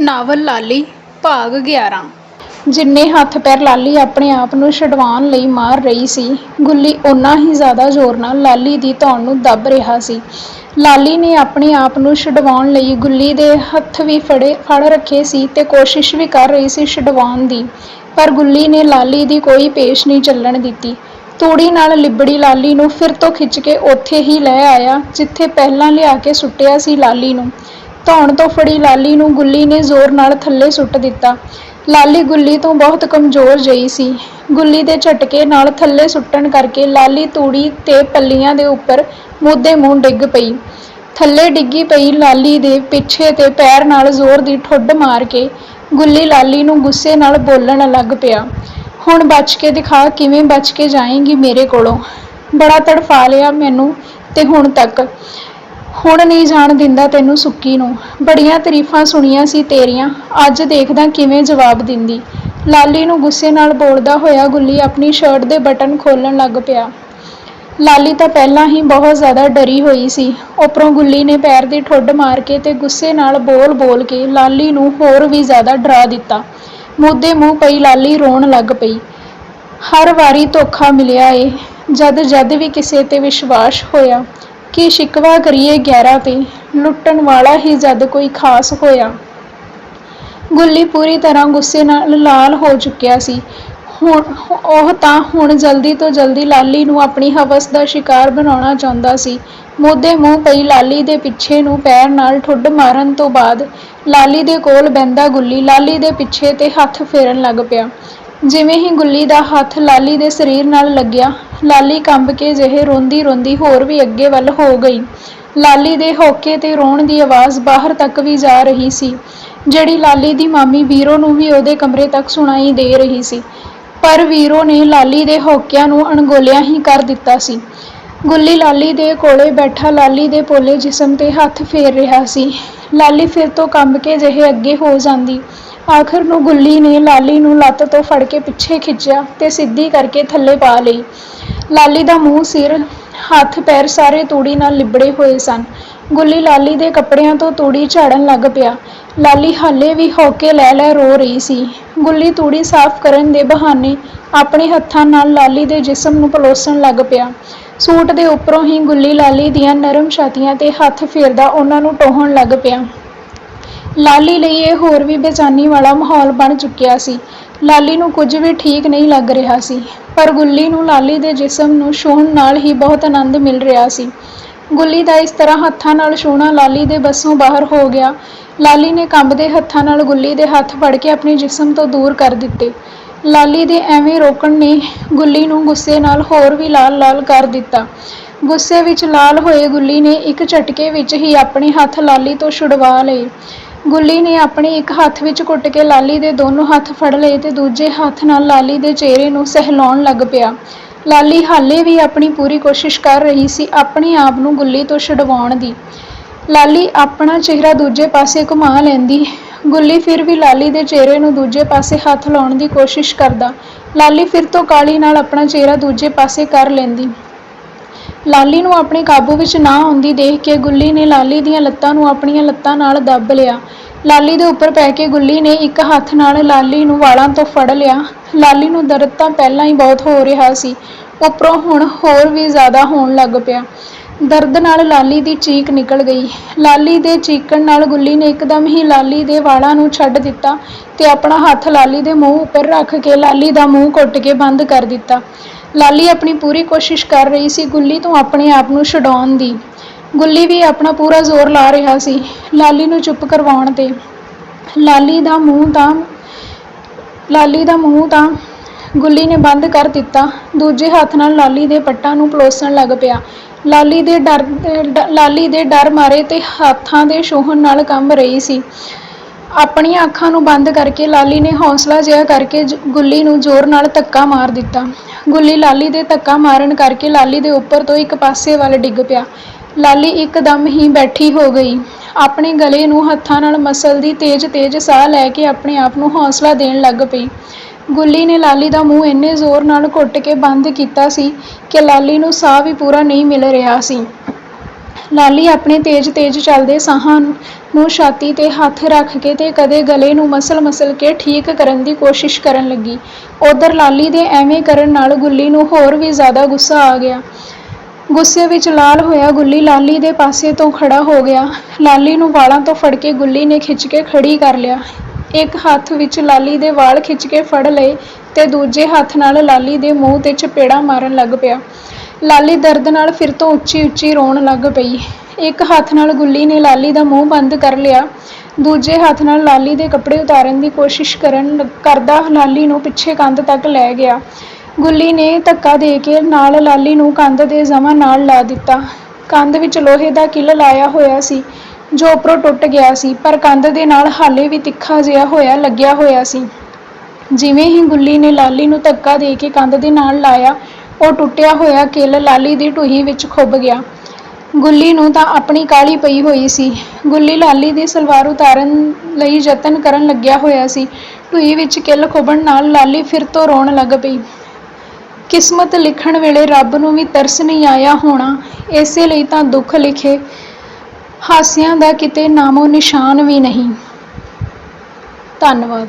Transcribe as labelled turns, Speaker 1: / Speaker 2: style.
Speaker 1: Novel ਲਾਲੀ ਭਾਗ 11
Speaker 2: ਜਿੰਨੇ ਹੱਥ ਪੈਰ ਲਾਲੀ ਆਪਣੇ ਆਪ ਨੂੰ ਛਡਵਾਉਣ ਲਈ ਮਾਰ ਰਹੀ ਸੀ, ਗੁੱਲੀ ਓਨਾ ਹੀ ਜ਼ਿਆਦਾ ਜ਼ੋਰ ਨਾਲ ਲਾਲੀ ਦੀ ਧੌਣ ਨੂੰ ਦੱਬ ਰਿਹਾ ਸੀ। ਲਾਲੀ ਨੇ ਆਪਣੇ ਆਪ ਨੂੰ ਛਡਵਾਉਣ ਲਈ ਗੁੱਲੀ ਦੇ ਹੱਥ ਵੀ ਫੜੇ, ਫੜ ਰੱਖੇ ਸੀ ਤੇ ਕੋਸ਼ਿਸ਼ ਵੀ ਕਰ ਰਹੀ ਸੀ ਛਡਵਾਉਣ ਦੀ, ਪਰ ਗੁੱਲੀ ਨੇ ਲਾਲੀ ਦੀ ਕੋਈ ਪੇਸ਼ ਨਹੀਂ ਚੱਲਣ ਦਿੱਤੀ। ਤੂੜੀ ਨਾਲ ਲਿਬੜੀ ਲਾਲੀ ਨੂੰ ਫਿਰ ਤੋਂ ਖਿੱਚ ਕੇ ਉੱਥੇ ਹੀ ਲੈ ਆਇਆ, ਜਿੱਥੇ ਪਹਿਲਾਂ ਲਿਆ ਕੇ ਸੁੱਟਿਆ ਸੀ ਲਾਲੀ ਨੂੰ। ਧੌਣ ਤੋਂ ਫੜੀ ਲਾਲੀ ਨੂੰ ਗੁੱਲੀ ਨੇ ਜ਼ੋਰ ਨਾਲ ਥੱਲੇ ਸੁੱਟ ਦਿੱਤਾ। ਲਾਲੀ ਗੁੱਲੀ ਤੋਂ ਬਹੁਤ ਕਮਜ਼ੋਰ ਜਿਹੀ ਸੀ। ਗੁੱਲੀ ਦੇ ਝਟਕੇ ਨਾਲ ਥੱਲੇ ਸੁੱਟਣ ਕਰਕੇ ਲਾਲੀ ਤੂੜੀ ਤੇ ਪੱਲੀਆਂ ਦੇ ਉੱਪਰ ਮੁੱਦੇ ਮੂੰਹ ਡਿੱਗ ਪਈ। ਥੱਲੇ ਡਿੱਗੀ ਪਈ ਲਾਲੀ ਦੇ ਪਿੱਛੇ ਤੇ ਪੈਰ ਨਾਲ ਜ਼ੋਰ ਦੀ ਠੁੱਡ ਮਾਰ ਕੇ ਗੁੱਲੀ ਲਾਲੀ ਨੂੰ ਗੁੱਸੇ ਨਾਲ ਬੋਲਣ ਲੱਗ ਪਿਆ। ਹੁਣ ਬਚ ਕੇ ਦਿਖਾ ਕਿਵੇਂ ਬਚ ਕੇ ਜਾਏਂਗੀ ਮੇਰੇ ਕੋਲੋਂ। ਬੜਾ ਤੜਫਾ ਲਿਆ ਮੈਨੂੰ ਤੇ ਹੁਣ ਤੱਕ। ਹੁਣ ਨਹੀਂ ਜਾਣ ਦਿੰਦਾ ਤੈਨੂੰ ਸੁੱਕੀ ਨੂੰ। ਬੜੀਆਂ ਤਾਰੀਫਾਂ ਸੁਣੀਆਂ ਸੀ ਤੇਰੀਆਂ। ਅੱਜ ਦੇਖਦਾ ਕਿਵੇਂ ਜਵਾਬ ਦਿੰਦੀ। ਲਾਲੀ ਨੂੰ ਗੁੱਸੇ ਨਾਲ ਬੋਲਦਾ ਹੋਇਆ ਗੁੱਲੀ ਆਪਣੀ ਸ਼ਰਟ ਦੇ ਬਟਨ ਖੋਲਣ ਲੱਗ ਪਿਆ। ਲਾਲੀ ਤਾਂ ਪਹਿਲਾਂ ਹੀ ਬਹੁਤ ਜ਼ਿਆਦਾ ਡਰੀ ਹੋਈ ਸੀ। ਉੱਪਰੋਂ ਗੁੱਲੀ ਨੇ ਪੈਰ ਦੀ ਠੁੱਡ ਮਾਰ ਕੇ ਤੇ ਗੁੱਸੇ ਨਾਲ ਬੋਲ-ਬੋਲ ਕੇ ਲਾਲੀ ਨੂੰ ਹੋਰ ਵੀ ਜ਼ਿਆਦਾ ਡਰਾ ਦਿੱਤਾ। ਮੁੱਦੇ ਮੂੰਹ ਪਈ ਲਾਲੀ ਰੋਣ ਲੱਗ ਪਈ। ਹਰ ਵਾਰੀ ਧੋਖਾ ਮਿਲਿਆ ਏ। ਜਦ ਜਦ ਵੀ ਕਿਸੇ ਤੇ ਵਿਸ਼ਵਾਸ ਹੋਇਆ ਕਿ ਸ਼ਿਕਵਾ ਕਰੀਏ ਗੈਰਾਂ ਤੇ, ਲੁੱਟਣ ਵਾਲਾ ਹੀ ਜਦ ਕੋਈ ਖਾਸ ਹੋਇਆ। ਗੁੱਲੀ ਪੂਰੀ ਤਰ੍ਹਾਂ ਗੁੱਸੇ ਨਾਲ ਲਾਲ ਹੋ ਚੁੱਕਿਆ ਸੀ। ਹੁਣ, ਉਹ ਤਾਂ ਹੁਣ ਜਲਦੀ ਤੋਂ ਜਲਦੀ ਲਾਲੀ ਨੂੰ ਆਪਣੀ ਹਵਸ ਦਾ ਸ਼ਿਕਾਰ ਬਣਾਉਣਾ ਚਾਹੁੰਦਾ ਸੀ। ਮੋਦੇ ਮੂੰਹ ਪਈ ਲਾਲੀ ਦੇ ਪਿੱਛੇ ਨੂੰ ਪੈਰ ਨਾਲ ਠੁੱਡ ਮਾਰਨ ਤੋਂ ਬਾਅਦ ਲਾਲੀ ਦੇ ਕੋਲ ਬੈੰਦਾ ਗੁੱਲੀ ਲਾਲੀ ਦੇ ਪਿੱਛੇ ਤੇ ਹੱਥ ਫੇਰਨ ਲੱਗ ਪਿਆ। ਜਿਵੇਂ ਹੀ ਗੁੱਲੀ ਦਾ ਹੱਥ ਲਾਲੀ ਦੇ ਸਰੀਰ ਨਾਲ ਲੱਗਿਆ ਲਾਲੀ ਕੰਬ ਕੇ ਜਿਹੇ ਰੋਂਦੀ ਰੋਂਦੀ ਹੋਰ ਵੀ ਅੱਗੇ ਵੱਲ ਹੋ ਗਈ। ਲਾਲੀ ਦੇ ਹੋਕੇ ਤੇ ਰੋਣ ਦੀ ਆਵਾਜ਼ ਬਾਹਰ ਤੱਕ ਵੀ ਜਾ ਰਹੀ ਸੀ। ਜਿਹੜੀ ਲਾਲੀ ਦੀ ਮਾਮੀ ਵੀਰੋ ਨੂੰ ਵੀ ਉਹਦੇ ਕਮਰੇ ਤੱਕ ਸੁਣਾਈ ਦੇ ਰਹੀ ਸੀ। ਪਰ ਵੀਰੋ ਨੇ ਲਾਲੀ ਦੇ ਹੋਕਿਆਂ ਨੂੰ ਅਣਗੋਲਿਆ ਹੀ ਕਰ ਦਿੱਤਾ ਸੀ। ਗੁੱਲੀ ਲਾਲੀ ਦੇ ਕੋਲੇ ਬੈਠਾ ਲਾਲੀ ਦੇ ਪੋਲੇ ਜਿਸਮ ਤੇ ਹੱਥ ਫੇਰ ਰਿਹਾ ਸੀ। ਲਾਲੀ ਫਿਰ ਤੋਂ ਕੰਬ ਕੇ ਜਿਹੇ ਅੱਗੇ ਹੋ ਜਾਂਦੀ। ਆਖਰ ਨੂੰ ਗੁੱਲੀ ਨੇ ਲਾਲੀ ਨੂੰ ਲੱਤ ਤੋਂ ਫੜ ਕੇ ਪਿੱਛੇ ਖਿੱਚਿਆ ਤੇ ਸਿੱਧੀ ਕਰਕੇ ਥੱਲੇ ਪਾ ਲਈ। ਲਾਲੀ ਦਾ ਮੂੰਹ ਸਿਰ, ਹੱਥ ਪੈਰ ਸਾਰੇ ਤੂੜੀ ਨਾਲ ਲਿਬੜੇ ਹੋਏ ਸਨ। ਗੁੱਲੀ ਲਾਲੀ ਦੇ ਕੱਪੜਿਆਂ ਤੋਂ ਤੂੜੀ ਝਾੜਨ ਲੱਗ ਪਿਆ। ਲਾਲੀ ਹਾਲੇ ਵੀ ਹੋਕੇ ਲੈ ਲੈ ਰੋ ਰਹੀ ਸੀ। ਗੁੱਲੀ ਤੂੜੀ ਸਾਫ਼ ਕਰਨ ਦੇ ਬਹਾਨੇ ਆਪਣੇ ਹੱਥਾਂ ਨਾਲ ਲਾਲੀ ਦੇ ਜਿਸਮ ਨੂੰ ਪਲੋਸਣ ਲੱਗ ਪਿਆ। ਸੂਟ ਦੇ ਉੱਪਰੋਂ ਹੀ ਗੁੱਲੀ ਲਾਲੀ ਦੀਆਂ ਨਰਮ ਛਾਤੀਆਂ ਤੇ ਹੱਥ ਫੇਰਦਾ ਉਹਨਾਂ ਨੂੰ ਟੋਹਣ ਲੱਗ ਪਿਆ। ਲਾਲੀ ਲਈ ਇਹ ਹੋਰ ਵੀ ਬੇਚੈਨੀ ਵਾਲਾ ਮਾਹੌਲ ਬਣ ਚੁੱਕਿਆ ਸੀ। ਲਾਲੀ ਨੂੰ ਕੁਝ ਵੀ ਠੀਕ ਨਹੀਂ ਲੱਗ ਰਿਹਾ ਸੀ, ਪਰ ਗੁੱਲੀ ਨੂੰ ਲਾਲੀ ਦੇ ਜਿਸਮ ਨੂੰ ਛੂਹਣ ਨਾਲ ਹੀ ਬਹੁਤ ਆਨੰਦ ਮਿਲ ਰਿਹਾ ਸੀ। ਗੁੱਲੀ ਦਾ ਇਸ ਤਰ੍ਹਾਂ ਹੱਥਾਂ ਨਾਲ ਛੂਹਣਾ ਲਾਲੀ ਦੇ ਬੱਸੋਂ ਬਾਹਰ ਹੋ ਗਿਆ। ਲਾਲੀ ਨੇ ਕੰਬਦੇ ਹੱਥਾਂ ਨਾਲ ਗੁੱਲੀ ਦੇ ਹੱਥ ਫੜ ਕੇ ਆਪਣੇ ਜਿਸਮ ਤੋਂ ਦੂਰ ਕਰ ਦਿੱਤੇ। ਲਾਲੀ ਦੇ ਐਵੇਂ ਰੋਕਣ ਨੇ ਗੁੱਲੀ ਨੂੰ ਗੁੱਸੇ ਨਾਲ ਹੋਰ ਵੀ ਲਾਲ-ਲਾਲ ਕਰ ਦਿੱਤਾ। ਗੁੱਸੇ ਵਿੱਚ ਲਾਲ ਹੋਏ ਗੁੱਲੀ ਨੇ ਇੱਕ ਝਟਕੇ ਵਿੱਚ ਹੀ ਆਪਣੇ ਹੱਥ ਲਾਲੀ ਤੋਂ ਛੁਡਵਾ ਲਏ। ਗੁੱਲੀ ਨੇ ਆਪਣੇ ਇੱਕ ਹੱਥ ਵਿੱਚ ਘੁੱਟ ਕੇ ਲਾਲੀ ਦੇ ਦੋਨੋਂ ਹੱਥ ਫੜ ਲਏ ਤੇ ਦੂਜੇ ਹੱਥ ਨਾਲ ਲਾਲੀ ਦੇ ਚਿਹਰੇ ਨੂੰ ਸਹਿਲਾਉਣ ਲੱਗ ਪਿਆ। ਲਾਲੀ ਹਾਲੇ ਵੀ ਆਪਣੀ ਪੂਰੀ ਕੋਸ਼ਿਸ਼ ਕਰ ਰਹੀ ਸੀ ਆਪਣੇ ਆਪ ਨੂੰ ਗੁੱਲੀ ਤੋਂ ਛੁਡਵਾਉਣ ਦੀ। ਲਾਲੀ ਆਪਣਾ ਚਿਹਰਾ ਦੂਜੇ ਪਾਸੇ ਘੁਮਾ ਲੈਂਦੀ। ਗੁੱਲੀ ਫਿਰ ਵੀ ਲਾਲੀ ਦੇ ਚਿਹਰੇ ਨੂੰ ਦੂਜੇ ਪਾਸੇ ਹੱਥ ਲਾਉਣ ਦੀ ਕੋਸ਼ਿਸ਼ ਕਰਦਾ। ਲਾਲੀ ਫਿਰ ਤੋਂ ਕਾਹਲੀ ਨਾਲ ਆਪਣਾ ਚਿਹਰਾ ਦੂਜੇ ਪਾਸੇ ਕਰ ਲੈਂਦੀ। ਲਾਲੀ ਨੂੰ ਆਪਣੇ ਕਾਬੂ ਵਿੱਚ ਨਾ ਆਉਂਦੀ ਦੇਖ ਕੇ ਗੁੱਲੀ ਨੇ ਲਾਲੀ ਦੀਆਂ ਲੱਤਾਂ ਨੂੰ ਆਪਣੀਆਂ ਲੱਤਾਂ ਨਾਲ ਦੱਬ ਲਿਆ। ਲਾਲੀ ਦੇ ਉੱਪਰ ਪੈ ਕੇ ਗੁੱਲੀ ਨੇ ਇੱਕ ਹੱਥ ਨਾਲ ਲਾਲੀ ਨੂੰ ਵਾਲਾਂ ਤੋਂ ਫੜ ਲਿਆ। ਲਾਲੀ ਨੂੰ ਦਰਦ ਤਾਂ ਪਹਿਲਾਂ ਹੀ ਬਹੁਤ ਹੋ ਰਿਹਾ ਸੀ, ਉੱਪਰੋਂ ਹੁਣ ਹੋਰ ਵੀ ਜ਼ਿਆਦਾ ਹੋਣ ਲੱਗ ਪਿਆ। ਦਰਦ ਨਾਲ ਲਾਲੀ ਦੀ ਚੀਕ ਨਿਕਲ ਗਈ। ਲਾਲੀ ਦੇ ਚੀਕਣ ਨਾਲ ਗੁੱਲੀ ਨੇ ਇੱਕਦਮ ਹੀ ਲਾਲੀ ਦੇ ਵਾਲਾਂ ਨੂੰ ਛੱਡ ਦਿੱਤਾ ਤੇ ਆਪਣਾ ਹੱਥ ਲਾਲੀ ਦੇ ਮੂੰਹ ਉੱਪਰ ਰੱਖ ਕੇ ਲਾਲੀ ਦਾ ਮੂੰਹ ਘੁੱਟ ਕੇ ਬੰਦ ਕਰ ਦਿੱਤਾ। ਲਾਲੀ ਆਪਣੀ ਪੂਰੀ ਕੋਸ਼ਿਸ਼ ਕਰ ਰਹੀ ਸੀ ਗੁੱਲੀ ਤੋਂ ਆਪਣੇ ਆਪ ਨੂੰ ਛਡਾਉਣ ਦੀ। ਗੁੱਲੀ ਵੀ ਆਪਣਾ ਪੂਰਾ ਜ਼ੋਰ ਲਾ ਰਿਹਾ ਸੀ, ਲਾਲੀ ਨੂੰ ਚੁੱਪ ਕਰਵਾਉਣ ਤੇ। ਲਾਲੀ ਦਾ ਮੂੰਹ ਤਾਂ ਲਾਲੀ ਦਾ ਮੂੰਹ ਤਾਂ ਗੁੱਲੀ ਨੇ ਬੰਦ ਕਰ ਦਿੱਤਾ। ਦੂਜੇ ਹੱਥ ਨਾਲ ਲਾਲੀ ਦੇ ਪੱਟਾਂ ਨੂੰ ਪਲੋਸਣ ਲੱਗ ਪਿਆ। ਲਾਲੀ ਦੇ ਡਰ ਲਾਲੀ ਦੇ ਡਰ ਮਾਰੇ ਤੇ ਹੱਥਾਂ ਦੇ ਛੂਹਣ ਨਾਲ ਕੰਬ ਰਹੀ ਸੀ। ਆਪਣੀਆਂ ਅੱਖਾਂ ਨੂੰ ਬੰਦ ਕਰਕੇ ਲਾਲੀ ਨੇ ਹੌਸਲਾ ਜਿਹਾ ਕਰਕੇ ਜ- ਗੁੱਲੀ ਨੂੰ ਜ਼ੋਰ ਨਾਲ ਧੱਕਾ ਮਾਰ ਦਿੱਤਾ। ਗੁੱਲੀ ਲਾਲੀ ਦੇ ਧੱਕਾ ਮਾਰਨ ਕਰਕੇ ਲਾਲੀ ਦੇ ਉੱਪਰ ਤੋਂ ਇੱਕ ਪਾਸੇ ਵੱਲ ਡਿੱਗ ਪਿਆ। ਲਾਲੀ ਇੱਕਦਮ ਹੀ ਬੈਠੀ ਹੋ ਗਈ। ਆਪਣੇ ਗਲੇ ਨੂੰ ਹੱਥਾਂ ਨਾਲ ਮਸਲਦੀ ਤੇਜ਼-ਤੇਜ਼ ਸਾਹ ਲੈ ਕੇ ਆਪਣੇ ਆਪ ਨੂੰ ਹੌਸਲਾ ਦੇਣ ਲੱਗ ਪਈ। ਗੁੱਲੀ ਨੇ ਲਾਲੀ ਦਾ ਮੂੰਹ ਇੰਨੇ ਜ਼ੋਰ ਨਾਲ ਘੁੱਟ ਕੇ ਬੰਦ ਕੀਤਾ ਸੀ ਕਿ ਲਾਲੀ ਨੂੰ ਸਾਹ ਵੀ ਪੂਰਾ ਨਹੀਂ ਮਿਲ ਰਿਹਾ ਸੀ। ਲਾਲੀ ਆਪਣੇ ਤੇਜ਼-ਤੇਜ਼ ਚੱਲਦੇ ਸਾਹਾਂ ਨੂੰ ਛਾਤੀ ਤੇ ਹੱਥ ਰੱਖ ਕੇ ਤੇ ਕਦੇ ਗਲੇ ਨੂੰ ਮਸਲ-ਮਸਲ ਕੇ ਠੀਕ ਕਰਨ ਦੀ ਕੋਸ਼ਿਸ਼ ਕਰਨ ਲੱਗੀ। ਉੱਧਰ ਲਾਲੀ ਦੇ ਐਵੇਂ ਕਰਨ ਨਾਲ ਗੁੱਲੀ ਨੂੰ ਹੋਰ ਵੀ ਜ਼ਿਆਦਾ ਗੁੱਸਾ ਆ ਗਿਆ। ਗੁੱਸੇ ਵਿੱਚ ਲਾਲ ਹੋਇਆ ਗੁੱਲੀ ਲਾਲੀ ਦੇ ਪਾਸੇ ਤੋਂ ਖੜ੍ਹਾ ਹੋ ਗਿਆ। ਲਾਲੀ ਨੂੰ ਵਾਲਾਂ ਤੋਂ ਫੜ ਕੇ ਗੁੱਲੀ ਨੇ ਖਿੱਚ ਕੇ ਖੜ੍ਹੀ ਕਰ ਲਿਆ। ਇੱਕ ਹੱਥ ਵਿੱਚ ਲਾਲੀ ਦੇ ਵਾਲ ਖਿੱਚ ਕੇ ਫੜ ਲਏ ਤੇ ਦੂਜੇ ਹੱਥ ਨਾਲ ਲਾਲੀ ਦੇ ਮੂੰਹ ਤੇ ਚਪੇੜਾਂ ਮਾਰਨ ਲੱਗ ਪਿਆ। ਲਾਲੀ ਦਰਦ ਨਾਲ ਫਿਰ ਤੋਂ ਉੱਚੀ-ਉੱਚੀ ਰੋਣ ਲੱਗ ਪਈ। ਇੱਕ ਹੱਥ ਨਾਲ ਗੁੱਲੀ ਨੇ ਲਾਲੀ ਦਾ ਮੂੰਹ ਬੰਦ ਕਰ ਲਿਆ। ਦੂਜੇ ਹੱਥ ਨਾਲ ਲਾਲੀ ਦੇ ਕੱਪੜੇ ਉਤਾਰਨ ਦੀ ਕੋਸ਼ਿਸ਼ ਕਰਨ ਕਰਦਾ ਲਾਲੀ ਨੂੰ ਪਿੱਛੇ ਕੰਧ ਤੱਕ ਲੈ ਗਿਆ। ਗੁੱਲੀ ਨੇ ਧੱਕਾ ਦੇ ਕੇ ਨਾਲ ਲਾਲੀ ਨੂੰ ਕੰਧ ਦੇ ਜਮਾਂ ਨਾਲ ਲਾ ਦਿੱਤਾ। ਕੰਧ ਵਿੱਚ ਲੋਹੇ ਦਾ ਕਿੱਲ ਲਾਇਆ ਹੋਇਆ ਸੀ ਜੋ ਉੱਪਰੋਂ ਟੁੱਟ ਗਿਆ ਸੀ ਪਰ ਕੰਧ ਦੇ ਨਾਲ ਹਾਲੇ ਵੀ ਤਿੱਖਾ ਜਿਹਾ ਹੋਇਆ ਲੱਗਿਆ ਹੋਇਆ ਸੀ। ਜਿਵੇਂ ਹੀ ਗੁੱਲੀ ਨੇ ਲਾਲੀ ਨੂੰ ਧੱਕਾ ਦੇ ਕੇ ਕੰਧ ਦੇ ਨਾਲ ਲਾਇਆ, ਉਹ ਟੁੱਟਿਆ ਹੋਇਆ ਕਿੱਲ ਲਾਲੀ ਦੀ ਢੂਹੀ ਵਿੱਚ ਖੁੱਭ ਗਿਆ। ਗੁੱਲੀ ਨੂੰ ਤਾਂ ਆਪਣੀ ਕਾਹਲੀ ਪਈ ਹੋਈ ਸੀ। ਗੁੱਲੀ ਲਾਲੀ ਦੀ ਸਲਵਾਰ ਉਤਾਰਨ ਲਈ ਯਤਨ ਕਰਨ ਲੱਗਿਆ ਹੋਇਆ ਸੀ। ਢੂਹੀ ਵਿੱਚ ਕਿੱਲ ਖੁੱਭਣ ਨਾਲ ਲਾਲੀ ਫਿਰ ਤੋਂ ਰੋਣ ਲੱਗ ਪਈ। ਕਿਸਮਤ ਲਿਖਣ ਵੇਲੇ ਰੱਬ ਨੂੰ ਵੀ ਤਰਸ ਨਹੀਂ ਆਇਆ ਹੋਣਾ, ਇਸੇ ਲਈ ਤਾਂ ਦੁੱਖ ਲਿਖੇ। ਹਾਸਿਆਂ ਦਾ ਕਿਤੇ ਨਾਮੋ-ਨਿਸ਼ਾਨ ਵੀ ਨਹੀਂ। ਧੰਨਵਾਦ।